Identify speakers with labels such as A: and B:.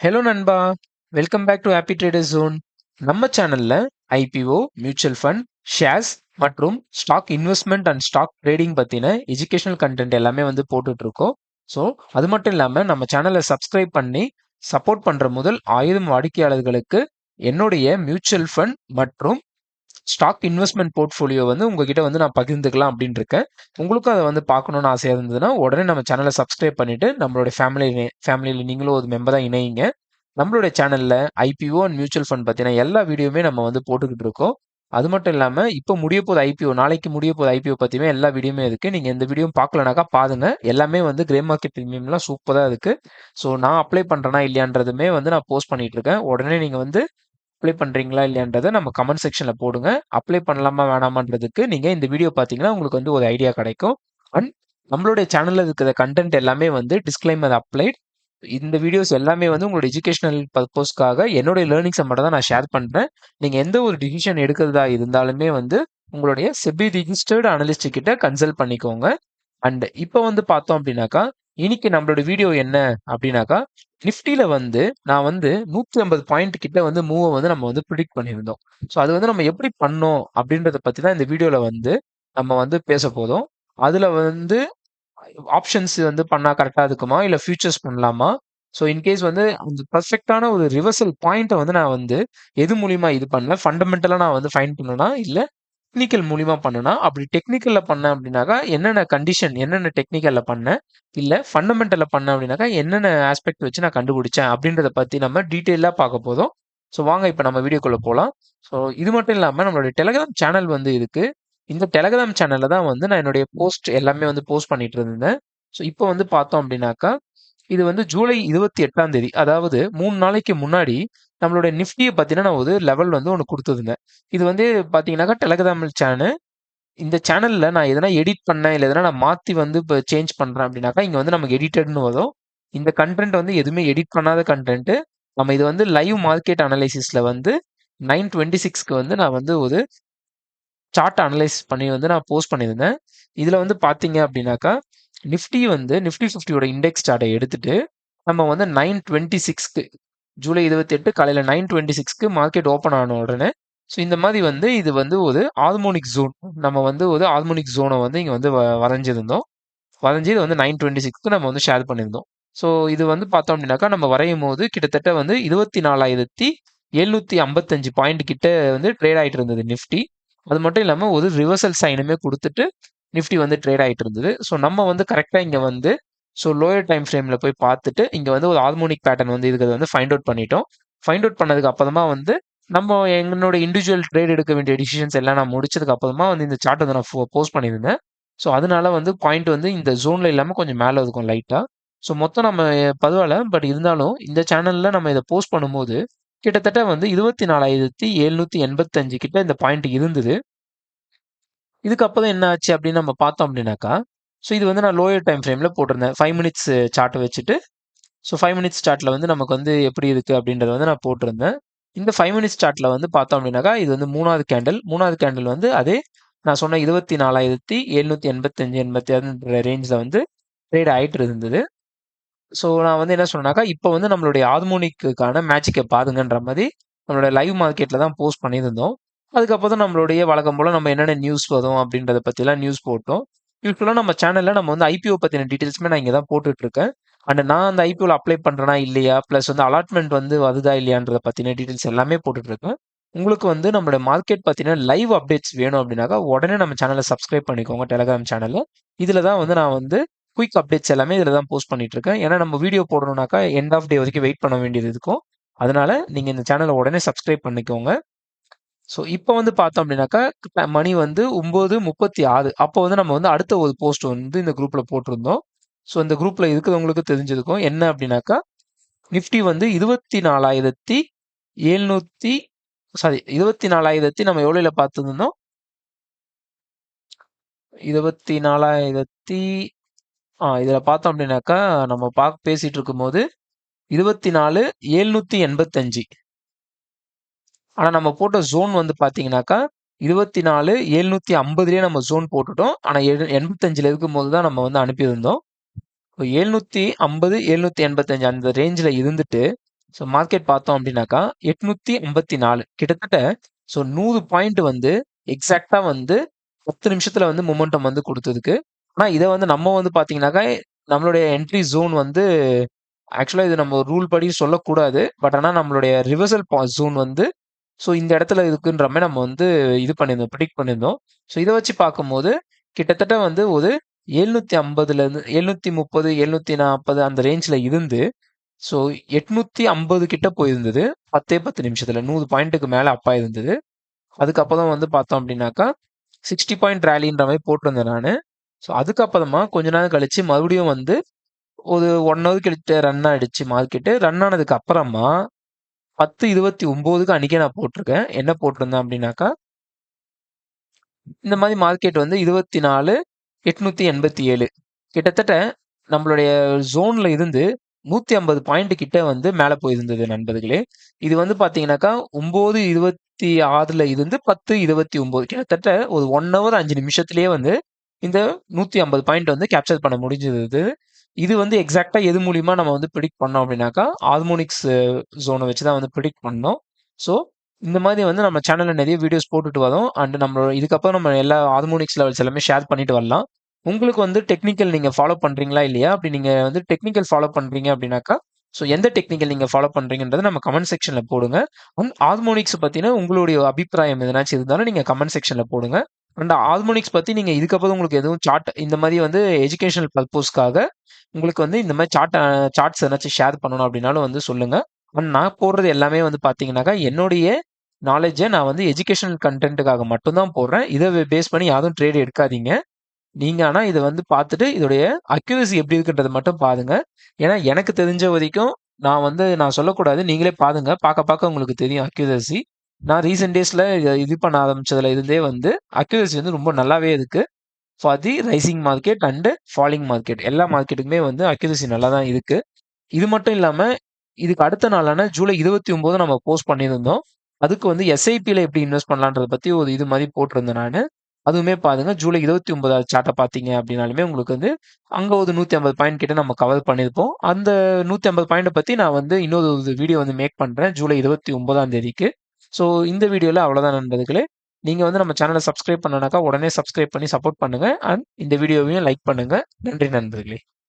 A: Hello நண்பா. Welcome back to Happy Trader Zone நம்ம சேனல்ல ஐபிஓ மியூச்சுவல் ஃபண்ட் ஷேர்ஸ் மற்றும் stock investment and stock trading பத்தின educational content எல்லாமே வந்து போட்டுட்டு இருக்கோம் ஸோ அது மட்டும் இல்லாம நம்ம சேனலை சப்ஸ்கிரைப் பண்ணி சப்போர்ட் பண்ற முதல் ஆயிரம் வாடிக்கையாளர்களுக்கு என்னுடைய மியூச்சுவல் ஃபண்ட் மற்றும் ஸ்டாக் இன்வெஸ்ட்மெண்ட் போர்ட்ஃபோலியோ வந்து உங்ககிட்ட வந்து நான் பகிர்ந்துக்கலாம் அப்படின்னு இருக்கேன் உங்களுக்கும் அதை வந்து பார்க்கணும்னு ஆசையாக இருந்ததுன்னா உடனே நம்ம சேனலை சப்ஸ்கிரைப் பண்ணிவிட்டு நம்மளுடைய ஃபேமிலி ஃபேமிலியில் நீங்களும் ஒரு மெம்பராக இணையுங்க. நம்மளுடைய சேனலில் ஐபிஓ அண்ட் மியூச்சுவல் ஃபண்ட் பற்றின எல்லா வீடியோவுமே நம்ம வந்து போட்டுக்கிட்டு இருக்கோம். அது மட்டும் இல்லாமல் இப்போ முடிய போது ஐபிஓ நாளைக்கு முடிய போது ஐபிஓ பற்றியுமே எல்லா வீடியோமே இருக்குது நீங்கள் எந்த வீடியோ பார்க்கலனாக்கா பாருங்க. எல்லாமே வந்து கிரே மார்க்கெட் ப்ரீமியம்லாம் சூப்பராக இருக்குது ஸோ நான் அப்ளை பண்ணுறேனா இல்லையான்றதுமே வந்து நான் போஸ்ட் பண்ணிகிட்ருக்கேன் இருக்கேன். உடனே நீங்கள் வந்து அப்ளை பண்ணுறீங்களா இல்லையான்றதை நம்ம கமெண்ட் செக்ஷனில் போடுங்க. அப்ளை பண்ணலாமா வேணாமான்றதுக்கு நீங்கள் இந்த வீடியோ பார்த்தீங்கன்னா உங்களுக்கு வந்து ஒரு ஐடியா கிடைக்கும். அண்ட் நம்மளுடைய சேனலில் இருக்கிற கண்டென்ட் எல்லாமே வந்து டிஸ்கிளைமர் அப்ளைட் இந்த வீடியோஸ் எல்லாமே வந்து உங்களோட எஜுகேஷனல் பர்பஸ்க்காக என்னுடைய லேர்னிங்ஸை மட்டும் தான் நான் ஷேர் பண்ணுறேன் நீங்கள் எந்த ஒரு டிசிஷன் எடுக்கிறதா இருந்தாலுமே வந்து உங்களுடைய செபி ரிஜிஸ்டர்டு அனலிஸ்ட் கிட்ட கன்சல்ட் பண்ணிக்கோங்க. அண்ட் இப்போ வந்து பார்த்தோம் அப்படின்னாக்கா இன்னைக்கு நம்மளோட வீடியோ என்ன அப்படின்னாக்கா நிஃப்டியில வந்து நான் வந்து நூற்றி ஐம்பது பாயிண்ட் கிட்ட வந்து மூவை வந்து நம்ம வந்து ப்ரிடிக்ட் பண்ணியிருந்தோம். ஸோ அது வந்து நம்ம எப்படி பண்ணோம் அப்படின்றத பற்றி தான் இந்த வீடியோவில் வந்து நம்ம வந்து பேச போதும் அதில் வந்து ஆப்ஷன்ஸ் வந்து பண்ணால் கரெக்டாக இருக்குமா? இல்லை ஃபியூச்சர்ஸ் பண்ணலாமா? ஸோ இன்கேஸ் வந்து அந்த பர்ஃபெக்டான ஒரு ரிவர்சல் பாயிண்ட்டை வந்து நான் வந்து எது மூலியமா இது பண்ணல? ஃபண்டமெண்டலாக நான் வந்து ஃபைன் பண்ணனா? இல்லை டெக்னிக்கல் மூலிமா பண்ணனா அப்படி டெக்னிக்கலில் பண்ணேன் அப்படின்னாக்கா என்னென்ன கண்டிஷன் என்னென்ன டெக்னிக்கலில் பண்ணேன் இல்லை ஃபண்டமெண்டலில் பண்ணேன் அப்படின்னாக்கா என்னென்ன ஆஸ்பெக்ட் வச்சு நான் கண்டுபிடிச்சேன் அப்படின்றத பற்றி நம்ம டீட்டெயிலாக பார்க்க போதும் ஸோ வாங்க இப்போ நம்ம வீடியோக்குள்ளே போகலாம் ஸோ இது மட்டும் இல்லாமல் நம்மளுடைய டெலகிராம் சேனல் வந்து இருக்குது இந்த டெலகிராம் சேனலில் தான் வந்து நான் என்னுடைய போஸ்ட் எல்லாமே வந்து போஸ்ட் பண்ணிட்டு இருந்தேன். ஸோ இப்போ வந்து பார்த்தோம் அப்படின்னாக்கா இது வந்து ஜூலை இருபத்தி எட்டாம் தேதி. அதாவது மூணு நாளைக்கு முன்னாடி நம்மளோட நிஃப்டியை பார்த்தீங்கன்னா நான் ஒரு லெவல் வந்து ஒன்று கொடுத்துருந்தேன். இது வந்து பார்த்தீங்கன்னாக்கா டெலகிராம் சேனல் இந்த சேனலில் நான் எதனா எடிட் பண்ணேன் இல்லை எதனா நான் மாற்றி வந்து இப்போ சேஞ்ச் பண்ணுறேன் அப்படின்னாக்கா இங்கே வந்து நமக்கு எடிட்டட்னு வரும். இந்த கண்டென்ட் வந்து எதுவுமே எடிட் பண்ணாத கண்டென்ட்டு நம்ம இது வந்து லைவ் மார்க்கெட் அனலைசிஸில் வந்து நைன் டுவெண்ட்டி சிக்ஸ்க்கு வந்து நான் வந்து ஒரு சார்ட் அனலைஸ் பண்ணி வந்து நான் போஸ்ட் பண்ணியிருந்தேன். இதில் வந்து பார்த்தீங்க அப்படின்னாக்கா நிஃப்டி வந்து நிஃப்டி ஃபிஃப்டியோட இண்டெக்ஸ் சார்ட்டை எடுத்துட்டு நம்ம வந்து நைன் டுவெண்ட்டி சிக்ஸ்க்கு ஜூலை இருபத்தி எட்டு காலையில் நைன் டுவெண்ட்டி சிக்ஸ்க்கு மார்க்கெட் ஓப்பன் ஆன உடனே ஸோ இந்த மாதிரி வந்து இது வந்து ஒரு ஆர்மோனிக் ஜோன் நம்ம வந்து ஒரு ஆர்மோனிக் ஜோனை வந்து இங்கே வந்து வ- வரைஞ்சிருந்தோம். வரைஞ்சி இது வந்து நைன் டுவெண்ட்டி சிக்ஸ்க்கு நம்ம வந்து ஷேர் பண்ணியிருந்தோம் ஸோ இது வந்து பார்த்தோம் அப்படின்னாக்கா நம்ம வரையும் போது கிட்டத்தட்ட வந்து இருபத்தி நாலாயிரத்தி எழுநூற்றி ஐம்பத்தஞ்சு பாயிண்ட் கிட்ட வந்து ட்ரேட் ஆகிட்டு இருந்தது நிஃப்டி. அது மட்டும் இல்லாமல் ஒரு ரிவர்சல் சைனுமே கொடுத்துட்டு நிஃப்டி வந்து ட்ரேட் ஆகிட்டு இருந்தது ஸோ நம்ம வந்து கரெக்டாக இங்கே வந்து ஸோ லோயர் டைம் ஃப்ரேமில் போய் பார்த்துட்டு இங்கே வந்து ஒரு ஹார்மோனிக் பேட்டர்ன் வந்து இருக்கிறது வந்து ஃபைண்ட் அவுட் பண்ணிட்டோம். ஃபைண்ட் அவுட் பண்ணதுக்கு அப்புறமா வந்து நம்ம எங்களோட இண்டிவிஜுவல் ட்ரேட் எடுக்க வேண்டிய டிசிஷன்ஸ் எல்லாம் நான் முடிச்சதுக்கு அப்புறமா வந்து இந்த சார்ட் வந்து நான் போஸ்ட் பண்ணியிருந்தேன். ஸோ அதனால வந்து பாயிண்ட் வந்து இந்த ஜோனில் இல்லாமல் கொஞ்சம் மேலே இருக்கும் லைட்டாக ஸோ மொத்தம் நம்ம பரவாயில்ல பட் இருந்தாலும் இந்த சேனலில் நம்ம இதை போஸ்ட் பண்ணும்போது கிட்டத்தட்ட வந்து இருபத்தி நாலாயிரத்தி எழுநூற்றி எண்பத்தஞ்சு கிட்ட இந்த பாயிண்ட் இருந்தது. இதுக்கப்புறம் என்ன ஆச்சு அப்படின்னு நம்ம பார்த்தோம் அப்படின்னாக்கா ஸோ இது வந்து நான் லோயர் டைம் ஃப்ரேமில் போட்டிருந்தேன். ஃபைவ் மினிட்ஸ் சார்ட்டை வச்சுட்டு ஸோ ஃபைவ் மினிட்ஸ் சார்ட்டில் வந்து நமக்கு வந்து எப்படி இருக்குது அப்படின்றத வந்து நான் போட்டிருந்தேன். இந்த ஃபைவ் மினிட்ஸ் சார்ட்டில் வந்து பார்த்தோம் அப்படின்னாக்கா இது வந்து மூணாவது கேண்டில் மூணாவது கேண்டில் வந்து அதே நான் சொன்ன இருபத்தி நாலாயிரத்தி எழுநூற்றி எண்பத்தஞ்சு எண்பத்தி ஆறுன்ற ரேஞ்சில் வந்து ட்ரேட் ஆகிட்டு இருந்தது. ஸோ நான் வந்து என்ன சொன்னேனாக்கா இப்போ வந்து நம்மளுடைய ஆர்மோனிக்குக்கான மேட்சிக்கை பாருங்கன்ற மாதிரி நம்மளோட லைவ் மார்க்கெட்டில் தான் போஸ்ட் பண்ணியிருந்தோம். அதுக்கப்புறம் தான் நம்மளுடைய வழக்கம் போல் நம்ம என்னென்ன நியூஸ் வரும் அப்படின்றத பற்றிலாம் நியூஸ் போட்டோம். யூஸ்வலாக நம்ம சேனலில் நம்ம வந்து ஐபிஓ பற்றின டீட்டெயில்ஸுமே நான் இங்கே தான் போட்டுட்டு இருக்கேன் அண்ட் நான் அந்த ஐபிஓவில் அப்ளை பண்ணுறேனா இல்லையா? ப்ளஸ் வந்து அலாட்மெண்ட் வந்து வருதா இல்லையான்றத பற்றின டீட்டெயில்ஸ் எல்லாமே போட்டுட்ருக்கேன். உங்களுக்கு வந்து நம்மளோட மார்க்கெட் பற்றின லைவ் அப்டேட்ஸ் வேணும் அப்படின்னாக்கா உடனே நம்ம சேனலை சப்ஸ்கிரைப் பண்ணிக்கோங்க டெலகிராம் சேனலில் இதில் தான் வந்து நான் வந்து குயிக் அப்டேட்ஸ் எல்லாமே இதில் தான் போஸ்ட் பண்ணிட்டு இருக்கேன் ஏன்னா நம்ம வீடியோ போடணும்னாக்கா எண்ட் ஆஃப் டே வரைக்கும் வெயிட் பண்ண வேண்டியது இருக்கும். அதனால நீங்கள் இந்த சேனலை உடனே சப்ஸ்கிரைப் பண்ணிக்கோங்க. ஸோ இப்போ வந்து பார்த்தோம் அப்படின்னாக்கா மணி வந்து ஒம்பது முப்பத்தி ஆறு. அப்போ வந்து நம்ம வந்து அடுத்த ஒரு போஸ்ட் வந்து இந்த குரூப்பில் போட்டிருந்தோம். ஸோ இந்த குரூப்பில் இருக்கிறவங்களுக்கு தெரிஞ்சிருக்கும். என்ன அப்படின்னாக்கா நிஃப்டி வந்து இருபத்தி நாலாயிரத்தி எழுநூற்றி சாரி இருபத்தி நாலாயிரத்தி நம்ம எவ்வளோல பார்த்துருந்தோம்? இருபத்தி நாலாயிரத்தி ஆ இதில் பார்த்தோம் அப்படின்னாக்கா நம்ம பார்க்க பேசிகிட்டு இருக்கும்போது இருபத்தி நாலு எழுநூற்றி எண்பத்தஞ்சு. ஆனால் நம்ம போட்ட ஜோன் வந்து பார்த்தீங்கன்னாக்கா இருபத்தி நாலு எழுநூற்றி ஐம்பதுலேயே நம்ம ஜோன் போட்டுட்டோம். ஆனால் எ எண்பத்தஞ்சில் இருக்கும்போது தான் நம்ம வந்து அனுப்பியிருந்தோம். எழுநூற்றி ஐம்பது எழுநூற்றி எண்பத்தஞ்சு அந்த ரேஞ்சில் இருந்துட்டு ஸோ மார்க்கெட் பார்த்தோம் அப்படின்னாக்கா எட்நூற்றி ஐம்பத்தி நாலு கிட்டத்தட்ட ஸோ நூறு பாயிண்ட் வந்து எக்ஸாக்டாக வந்து பத்து நிமிஷத்தில் வந்து மொமெண்டம் வந்து கொடுத்ததுக்கு. ஆனால் இதை வந்து நம்ம வந்து பார்த்தீங்கன்னாக்கா நம்மளுடைய என்ட்ரி ஜோன் வந்து ஆக்சுவலாக இது நம்ம ரூல் படி சொல்லக்கூடாது. பட் ஆனால் நம்மளுடைய ரிவர்சல் ஜோன் வந்து ஸோ இந்த இடத்துல இருக்குன்ற மாதிரி நம்ம வந்து இது பண்ணியிருந்தோம் ப்ரிடிக்ட் பண்ணியிருந்தோம். ஸோ இதை வச்சு பார்க்கும்போது கிட்டத்தட்ட வந்து ஒரு எழுநூத்தி ஐம்பதுலேருந்து எழுநூத்தி முப்பது எழுநூத்தி நாற்பது அந்த ரேஞ்சில் இருந்து ஸோ எட்நூத்தி ஐம்பது கிட்ட போயிருந்தது. பத்தே பத்து நிமிஷத்தில் நூறு பாயிண்ட்டுக்கு மேலே அப்பா இருந்தது அதுக்கப்புறம் வந்து பார்த்தோம் அப்படின்னாக்கா சிக்ஸ்டி பாயிண்ட் ரேலின்ற மாதிரி போட்டிருந்தேன் நான். ஸோ அதுக்கப்புறமா கொஞ்ச நாள் கழிச்சு மறுபடியும் வந்து ஒரு ஒன் ஹவர் கழிச்சு ரன் ஆயிடுச்சு மார்க்கெட்டு ரன் ஆனதுக்கு அப்புறமா பத்து இருபத்தி ஒம்போதுக்கு அன்னைக்கே நான் போட்டிருக்கேன். என்ன போட்டிருந்தேன் அப்படின்னாக்கா இந்த மாதிரி மார்க்கெட் வந்து இருபத்தி நாலு எட்நூத்தி எண்பத்தி ஏழு. கிட்டத்தட்ட நம்மளுடைய ஜோன்ல இருந்து நூத்தி ஐம்பது பாயிண்ட் கிட்ட வந்து மேல போயிருந்தது நண்பர்களே. இது வந்து பாத்தீங்கன்னாக்கா ஒன்பது இருபத்தி ஆறுல இருந்து பத்து இருபத்தி ஒன்பது கிட்டத்தட்ட ஒரு ஒன் ஹவர் அஞ்சு நிமிஷத்துலயே வந்து இந்த நூத்தி ஐம்பது பாயிண்ட் வந்து கேப்சர் பண்ண முடிஞ்சது. இது வந்து எக்ஸாக்டாக எது மூலிமா நம்ம வந்து ப்ரிடிக்ட் பண்ணோம் அப்படின்னாக்கா ஆர்மோனிக்ஸ் ஜோனை வச்சு தான் வந்து ப்ரிடிக்ட் பண்ணோம். ஸோ இந்த மாதிரி வந்து நம்ம சேனலில் நிறைய வீடியோஸ் போட்டுட்டு வரோம். அண்ட் நம்ம இதுக்கப்புறம் நம்ம எல்லா ஹார்மோனிக்ஸ் லெவல்ஸ் எல்லாமே ஷேர் பண்ணிட்டு வரலாம். உங்களுக்கு வந்து டெக்னிக்கல் நீங்கள் ஃபாலோ பண்ணுறீங்களா இல்லையா? அப்படி நீங்கள் வந்து டெக்னிக்கல் ஃபாலோ பண்ணுறீங்க அப்படின்னாக்கா ஸோ எந்த டெக்னிக்கல் நீங்கள் ஃபாலோ பண்ணுறீங்கன்றத நம்ம கமெண்ட் செக்ஷனில் போடுங்க. அண்ட் ஹார்மோனிக்ஸ் பத்தின உங்களுடைய அபிப்பிராயம் எதனாச்சும் இருந்தாலும் நீங்கள் கமெண்ட் செக்ஷனில் போடுங்க. அண்ட் ஆல்மோனிக்ஸ் பற்றி நீங்கள் இதுக்கப்புறம் உங்களுக்கு எதுவும் சார்ட் இந்த மாதிரி வந்து எஜுகேஷனல் பர்பஸ்க்காக உங்களுக்கு வந்து இந்த மாதிரி சார்ட் சார்ட்ஸ் எதனாச்சும் ஷேர் பண்ணணும் அப்படின்னாலும் வந்து சொல்லுங்கள் அண்ட் நான் போடுறது எல்லாமே வந்து பார்த்தீங்கன்னாக்கா என்னுடைய நாலேஜை நான் வந்து எஜுகேஷனல் கண்டென்ட்டுக்காக மட்டும்தான் போடுறேன். இதை பேஸ் பண்ணி யாரும் ட்ரேட் எடுக்காதீங்க. நீங்கள் ஆனால் இதை வந்து பார்த்துட்டு இதோடைய அக்யூரசி எப்படி இருக்குன்றதை மட்டும் பாருங்க. ஏன்னா எனக்கு தெரிஞ்ச வரைக்கும் நான் வந்து நான் சொல்லக்கூடாது. நீங்களே பாருங்க. பார்க்க பார்க்க உங்களுக்கு தெரியும் அக்யூரசி நான் ரீசெண்ட் டேஸில் இது பண்ண ஆரம்பிச்சதுல இருந்தே வந்து அக்யூரசி வந்து ரொம்ப நல்லாவே இருக்குது for the rising market and falling market எல்லா மார்க்கெட்டுக்குமே வந்து அக்யூரசி நல்லா தான் இருக்குது இது மட்டும் இல்லாமல் இதுக்கு அடுத்த நாளான ஜூலை இருபத்தி ஒம்போது நம்ம போஸ்ட் பண்ணியிருந்தோம். அதுக்கு வந்து எஸ்ஐபியில் எப்படி இன்வெஸ்ட் பண்ணலான்றத பற்றி ஒரு இது மாதிரி போட்டிருந்தேன் நான். அதுவுமே பாருங்க ஜூலை இருபத்தி ஒன்பதாவது சார்ட்டை பார்த்தீங்க அப்படின்னாலுமே உங்களுக்கு வந்து அங்கே ஒரு நூற்றி ஐம்பது பாயிண்ட் கிட்ட நம்ம கவர் பண்ணியிருப்போம். அந்த நூற்றி ஐம்பது பாயிண்ட்டை பற்றி நான் வந்து இன்னொரு வீடியோ வந்து மேக் பண்ணுறேன் ஜூலை இருபத்தி ஒன்பதாம் தேதிக்கு. ஸோ இந்த வீடியோவில் அவ்வளோதான் நண்பர்களே. நீங்கள் வந்து நம்ம சேனலை சப்ஸ்கிரைப் பண்ணனாக்கா உடனே சப்ஸ்கிரைப் பண்ணி சப்போர்ட் பண்ணுங்கள் அண்ட் இந்த வீடியோவையும் லைக் பண்ணுங்கள் நன்றி நண்பர்களே.